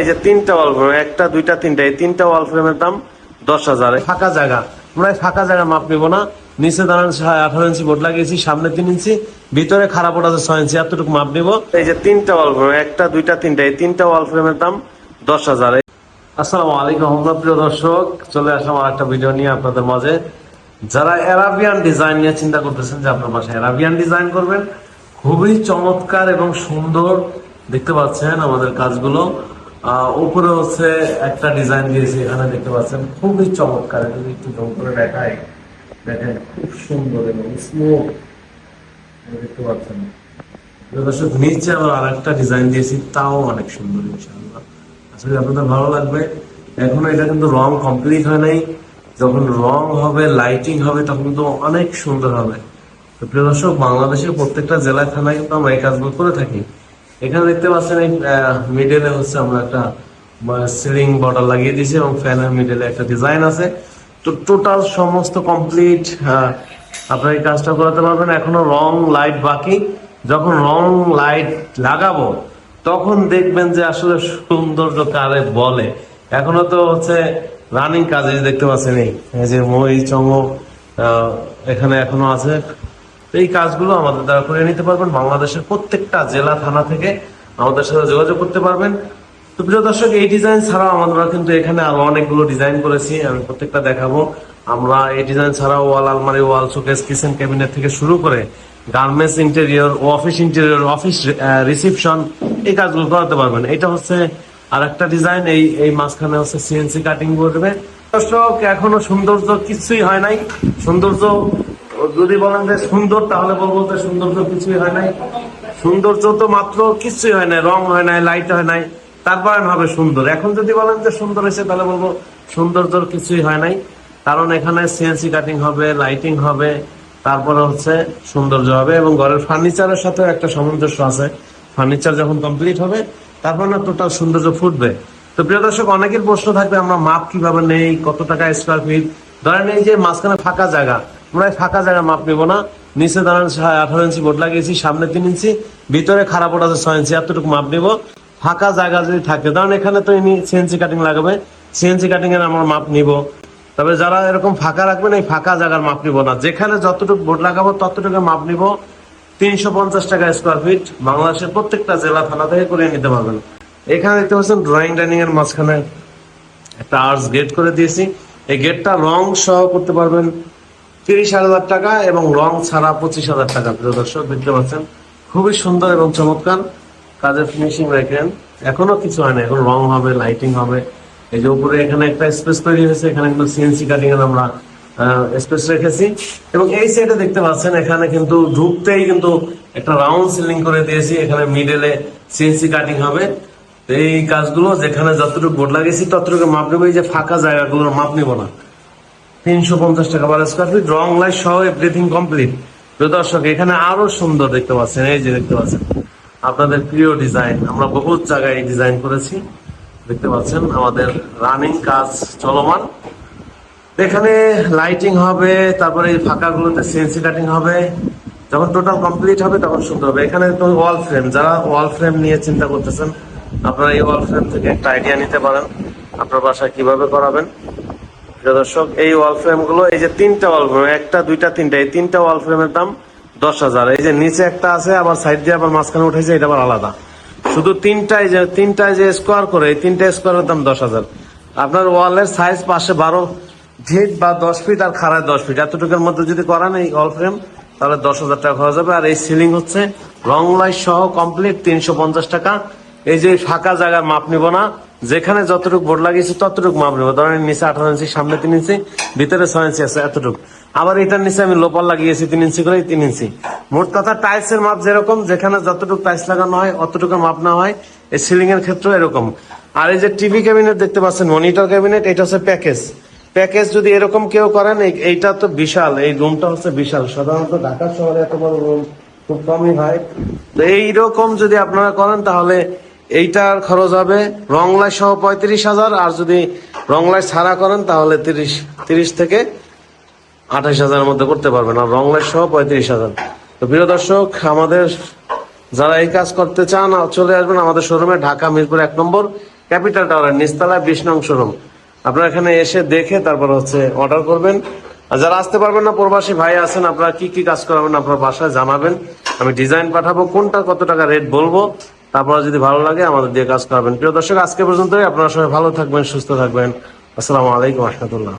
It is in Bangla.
এই যে তিনটা ওয়াল ফ্রেম একটা দুইটা তিনটা এই তিনটা ওয়াল ফ্রেমের দাম দশ হাজার। ফাঁকা জায়গা। আমরা ফাঁকা জায়গা মাপ নিবো না। নিচে দাঁড়ান আঠারো ইঞ্চি বোর্ড লাগিয়েছি সামনে তিন ইঞ্চি ভিতরে খারাপ বোর্ড আছে ছয় ইঞ্চি এতটুকু মাপ নিবো। এই যে তিনটা ওয়াল ফ্রেম একটা দুইটা তিনটা এই তিনটা ওয়াল ফ্রেমের দাম দশ হাজার। আসসালামু আলাইকুম আমরা প্রিয় দর্শক। চলে আসলাম আর একটা ভিডিও নিয়ে আপনাদের মাঝে। যারা অ্যারাবিয়ান ডিজাইন নিয়ে চিন্তা করতেছেন যে আপনার বাসায় অ্যারাবিয়ান ডিজাইন করবেন খুবই চমৎকার এবং সুন্দর দেখতে পাচ্ছেন আমাদের কাজগুলো। উপরে হচ্ছে একটা ডিজাইন দিয়েছি, এখানে দেখতে পাচ্ছেন, খুবই চমৎকার। যদি একটু জম করে দেখাই, দেখেন, খুব সুন্দর এবং স্মুথ দেখতে পাচ্ছেন। দর্শক, নিচে আবার আরেকটা ডিজাইন দিয়েছি, তাও অনেক সুন্দর, ইনশাআল্লাহ। আসলে আপনাদের ভালো লাগবে। এখনও এটা কিন্তু রং কমপ্লিট হয় নাই। যখন রং হবে লাইটিং হবে, তখন কিন্তু অনেক সুন্দর হবে। তো প্রিয় দর্শক, বাংলাদেশের প্রত্যেকটা জেলায় থানায় কিন্তু আমরা এই কাজগুলো করে থাকি। এখানে দেখতে পাচ্ছেন এই মিডলে হচ্ছে আমরা একটা সিলিং বর্ডার লাগিয়ে দিয়েছি এবং ফ্যানের মিডলে একটা ডিজাইন আছে। তো টোটাল সমস্ত কমপ্লিট আপনার এই কাজটা করাতে পারবেন। এখনও রং লাইট বাকি। যখন রং লাইট লাগাবো, তখন দেখবেন যে আসলে সৌন্দর্য কারে বলে। এখনও তো হচ্ছে রানিং কাজ দেখতে পাচ্ছেন এই যে মই, চমক এখানে এখনও আছে। তো এই কাজগুলো আমাদের দ্বারা করে নিতে পারবেন। বাংলাদেশের প্রত্যেকটা জেলা, থানা থেকে আমাদের সাথে যোগাযোগ করতে পারবেন। তো প্রিয় দর্শক, এই ডিজাইন ছাড়াও আমরা কিন্তু এখানে আরও অনেকগুলো ডিজাইন করেছি, আমি প্রত্যেকটা দেখাবো। আমরা এই ডিজাইন ছাড়াও ওয়াল, আলমারি, ওয়াল, শোকেস, কিচেন, ক্যাবিনেট থেকে শুরু করে garments interior, office interior, office reception এই কাজগুলো করাতে পারবেন। এটা হচ্ছে আর একটা ডিজাইন, এই এই মাঝখানে হচ্ছে সিএনসি কাটিং করবে দর্শক, এখনও সৌন্দর্য কিছুই হয় নাই। সৌন্দর্য যদি বলেন যে সুন্দর, তাহলে বলব যে সৌন্দর্য কিছুই হয় নাই। সৌন্দর্য তো মাত্র কিছুই হয় নাই, রং হয় নাই লাইট হয় নাই, তারপরে হবে সুন্দর। এখন যদি বলেন যে সুন্দর হয়েছে, তাহলে বলব সৌন্দর্য কিছুই হয় নাই। কারণ এখানে সিএনসি কাটিং হবে লাইটিং হবে, তারপরে হচ্ছে সৌন্দর্য হবে এবং ঘরের ফার্নিচারের সাথে একটা সামঞ্জস্য আছে। ফার্নিচার যখন কমপ্লিট হবে, তারপর না টোটাল সৌন্দর্য ফুটবে। তো প্রিয় দর্শক, অনেকের প্রশ্ন থাকবে, আমরা মাপ কীভাবে নেই, কত টাকা স্কোয়ার ফিট ধরেন এই যে মাঝখানে ফাঁকা জায়গা এই ফাঁকা জায়গা মাপ নিবো না। নিচে দাঁড়ান আঠারো ইঞ্চি বোর্ড লাগিয়েছি, সামনে তিন ইঞ্চি। ভিতরে খারাপ বোর্ড আছে ছয় ইঞ্চি, এতটুকু মাপ নিবো। ফাঁকা জায়গা যদি থাকে ধরেন এখানে তো ইনি সিএনসি কাটিং লাগাবে। সিএনসি কাটিং এর আমরা মাপ নিব। তবে যারা এরকম ফাঁকা রাখবেন, এই ফাঁকা জায়গার মাপ নিব না। যেখানে যতটুকু বোর্ড লাগাবো, ততটুকু মাপ নিব। তিনশো পঞ্চাশ টাকা স্কোয়ার ফিট বাংলাদেশের প্রত্যেকটা জেলা থানা থেকে করে নিতে পারবেন। এখানে দেখতে পাচ্ছেন ড্রয়িং ডাইনিং এর মাঝখানে একটা আর্টস গেট করে দিয়েছি। এই গেটটা রং সহ করতে পারবেন। তিরিশ হাজার টাকা এবং রং ছাড়া পঁচিশ হাজার টাকা। প্রিয় দর্শক, দেখতে পাচ্ছেন, খুবই সুন্দর এবং চমৎকার কাজের ফিনিশিং রাখেন এখনও কিছু হয় না, এখন রং হবে লাইটিং হবে। এই যে উপরে এখানে একটা স্পেস তৈরি হয়েছে, এখানে কিন্তু সিএনসি কাটিং এর আমরা স্পেস রেখেছি। এবং এই সাইডে দেখতে পাচ্ছেন, এখানে কিন্তু ঢুকতেই কিন্তু একটা রাউন্ড সিলিং করে দিয়েছি, এখানে মিডলে সিএনসি কাটিং হবে। এই কাজগুলো যেখানে যতটুকু বোর্ড লাগিয়েছি, ততটুকু মাপ নেব। এই যে ফাঁকা জায়গাগুলোর মাপ নিব না। তিনশো পঞ্চাশ টাকা পার স্কোয়ার ফিট রং লাইট সহ এভরিথিং কমপ্লিট দর্শক, এখানে আরও সুন্দর দেখতে পাচ্ছেন, এই যে দেখতে পাচ্ছেন। আপনাদের প্রিয় ডিজাইন আমরা বহুত জায়গায় এই ডিজাইন করেছি। দেখতে পাচ্ছেন, আমাদের রানিং কাজ চলমান। এখানে লাইটিং হবে, তারপরে এই ফাঁকাগুলোতে সিএনসি কাটিং হবে। যখন টোটাল কমপ্লিট হবে, তখন সুন্দর হবে। এখানে তো ওয়াল ফ্রেম যারা ওয়াল ফ্রেম নিয়ে চিন্তা করতেছেন, আপনারা এই ওয়াল ফ্রেম থেকে একটা আইডিয়া নিতে পারেন। আপনার বাসায় কীভাবে করাবেন? দর্শক, এই ওয়াল ফ্রেমগুলো, এই যে তিনটা ওয়াল ফ্রেম একটা, দুইটা, তিনটা, এই তিনটা ওয়াল ফ্রেমের দাম দশ হাজার। এই যে নিচে একটা আছে, আবার সাইড দিয়ে আবার মাঝখানে উঠেছে, এটা আবার আলাদা। শুধু তিনটায় যে তিনটায় যে স্কোয়ার করে, এই তিনটা স্কোয়ারের দাম দশ হাজার। আপনার ওয়ালের সাইজ পাশে বারো ফিট বা দশ ফিট আর খাড়ায় দশ ফিট এতটুকুর মধ্যে যদি করান এই ওয়াল ফ্রেম তাহলে দশ হাজার টাকা খরচ হবে। আর এই সিলিং হচ্ছে রং লাইট সহ কমপ্লিট তিনশো পঞ্চাশ টাকা। এই যে ফাঁকা জায়গার মাপ নিব না যেখানে যতটুকু বোর্ড লাগিয়েছি, ততটুকু মাপ নেব। ধরেন নিচে আঠারো ইঞ্চি, সামনে তিন ইঞ্চি, ভিতরে ছয় ইঞ্চি আছে, এতটুকু। আবার এটার নিচে আমি লোপার লাগিয়েছি, তিন ইঞ্চি করে তিন ইঞ্চি। মোট কথা টাইলস এর মাপ যেরকম, যেখানে যতটুকু টাইলস লাগানো হয়, অতটুকু মাপ না হয়। এই সিলিং এর ক্ষেত্রে এরকম। আর এই যে টিভি ক্যাবিনেট দেখতে পাচ্ছেন মনিটর ক্যাবিনেট এটা হচ্ছে প্যাকেজ প্যাকেজ যদি এরকম কেউ করেন, এই- এইটা তো বিশাল। এই রুমটা হচ্ছে বিশাল। সাধারণত ঢাকা শহরে এত বড় রুম খুব কমই হয়। তো এইরকম যদি আপনারা করেন, তাহলে এইটার খরচ হবে রং লাইট সহ পঁয়ত্রিশ হাজার, আর যদি রং লাইট ছাড়া করেন তাহলে তিরিশ তিরিশ থেকে আঠাশ হাজারের মধ্যে করতে পারবেন, আর রং লাইট সহ পঁয়ত্রিশ হাজার। তো প্রিয় দর্শক, আমাদের যারা এই কাজ করতে চান, চলে আসবেন আমাদের শোরুমে, ঢাকা মিরপুর এক নম্বর, ক্যাপিটাল টাওয়ার নিচতলায় বিশ নং শোরুম। আপনারা এখানে এসে দেখে তারপর হচ্ছে অর্ডার করবেন। আর যারা আসতে পারবেন না, প্রবাসী ভাই আছেন, আপনারা কি কি কাজ করাবেন, আপনার বাসায় জানাবেন। আমি ডিজাইন পাঠাবো, কোনটা কত টাকা রেট বলব তারপর যদি ভালো লাগে আমাদের দিয়ে কাজ করবেন। প্রিয় দর্শক, আজকে পর্যন্তই। আপনারা সবাই ভালো থাকবেন, সুস্থ থাকবেন। আসসালামু আলাইকুম, রহমতুল্লাহ।